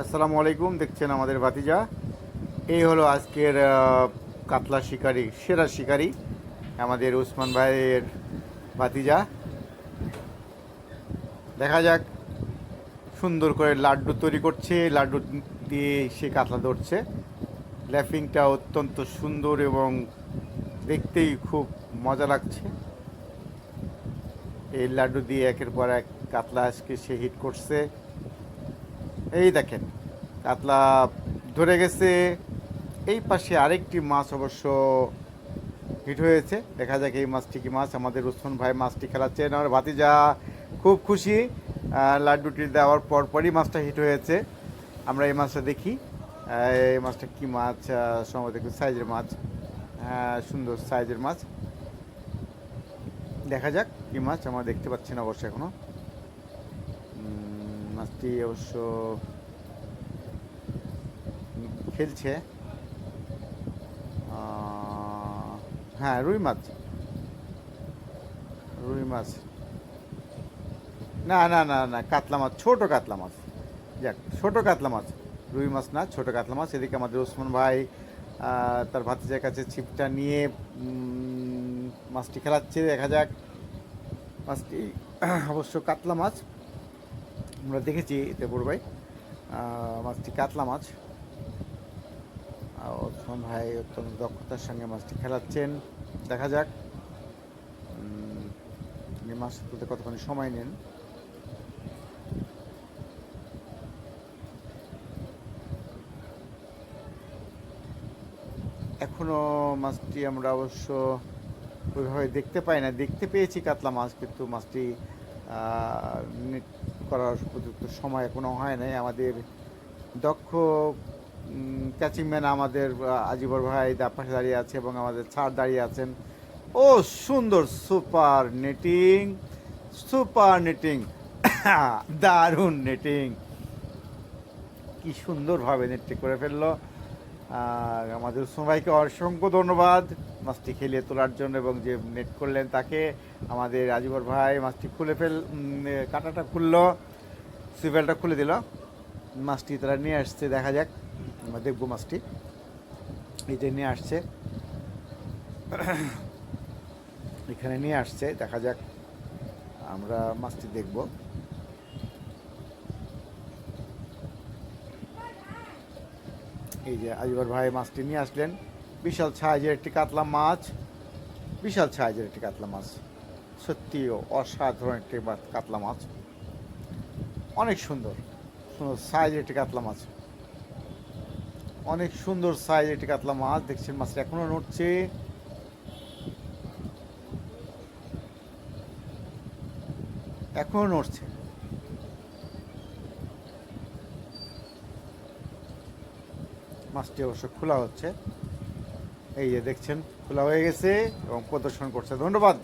আসসালামু আলাইকুম, দেখছেন আমাদের ভাতিজা। এই হলো আজকের কাতলা শিকারি, সেরা শিকারি আমাদের উসমান ভাইয়ের ভাতিজা। দেখা যাক, সুন্দর করে লাড্ডু তৈরি করছে। লাড্ডু দিয়ে সে কাতলা ধরছে। ল্যাপিংটা অত্যন্ত সুন্দর এবং দেখতেই খুব মজা লাগছে। এই লাড্ডু দিয়ে একের পর এক কাতলা আজকে সে হিট করছে। এই দেখেন কাতলা ধরে গেছে। এই পাশে আরেকটি মাছ অবশ্য হিট হয়েছে। দেখা যাক এই মাছটি কি মাছ। আমাদের উসমান ভাই মাছটি খেলাচ্ছেন আমার ভাতিজা খুব খুশি লাড্ডুটি দেওয়ার পর পরই মাছটা হিট হয়েছে। আমরা এই মাছটা দেখি। এই মাছটা কি মাছ? সম্ভবত একটু সাইজের মাছ। হ্যাঁ, সুন্দর সাইজের মাছ। দেখা যাক কি মাছ। আমরা দেখতে পাচ্ছি না অবশ্য এখনও। উম, অবশ্য খেলছে। হ্যাঁ রুই মাছ। রুই মাছ। না না না না কাতলা মাছ ছোটো কাতলা মাছ। যাক ছোটো কাতলা মাছ। রুই মাছ না ছোটো কাতলা মাছ। এদিকে আমাদের ওসমান ভাই তার ভাতিজার কাছে ছিপটা নিয়ে মাছটি খেলাচ্ছে। দেখা যাক মাছটি অবশ্য কাতলা মাছ। আমরা দেখেছি দেবর ভাই। মাছটি কাতলা মাছ। ওসমান ভাই অত্যন্ত দক্ষতার সঙ্গে মাছটি খেলাচ্ছেন। দেখা যাক মাছ তুলতে কতক্ষণ সময় নেন। এখনও মাছটি আমরা অবশ্য ওইভাবে দেখতে পাই না। দেখতে পেয়েছি কাতলা মাছ, কিন্তু মাছটি করার উপযুক্ত সময় এখনও হয় নাই। আমাদের দক্ষ ক্যাচিং ম্যান আমাদের আজিবর ভাই পাশে দাঁড়িয়ে আছে এবং আমাদের ছাড় দাঁড়িয়ে আছেন। ও সুন্দর সুপার নেটিং সুপার নেটিং দারুণ নেটিং কি সুন্দরভাবে নেটটি করে ফেলল। আমাদের ভাইকে অসংখ্য ধন্যবাদ। মাছটি খেলিয়ে তোলার জন্য এবং যে নেট করলেন তাকে, আমাদের আজিবর ভাই মাছটি খুলে ফেল কাঁটাটা খুললো সুইভেলটা খুলে দিল। মাছটি তারা নিয়ে আসছে, দেখা যাক, আমরা দেখব মাছটি। এই যে নিয়ে আসছে। এখানে নিয়ে আসছে, দেখা যাক, আমরা মাছটি দেখব। এই যে আজিবর ভাই মাছটি নিয়ে আসলেন। বিশাল সাইজের একটি কাতলা মাছ, বিশাল সাইজের একটি কাতলা মাছ। সত্যি অসাধারণ একটি কাতলা মাছ। অনেক সুন্দর সুন্দর সাইজের একটি কাতলা মাছ। অনেক সুন্দর সাইজের একটি কাতলা মাছ দেখছেন মাছটা এখনও নড়ছে। এখনও নড়ছে। মাছটি অবশ্য খোলা হচ্ছে। এই যে দেখছেন খোলা হয়ে গেছে এবং প্রদর্শন করছে। ধন্যবাদ।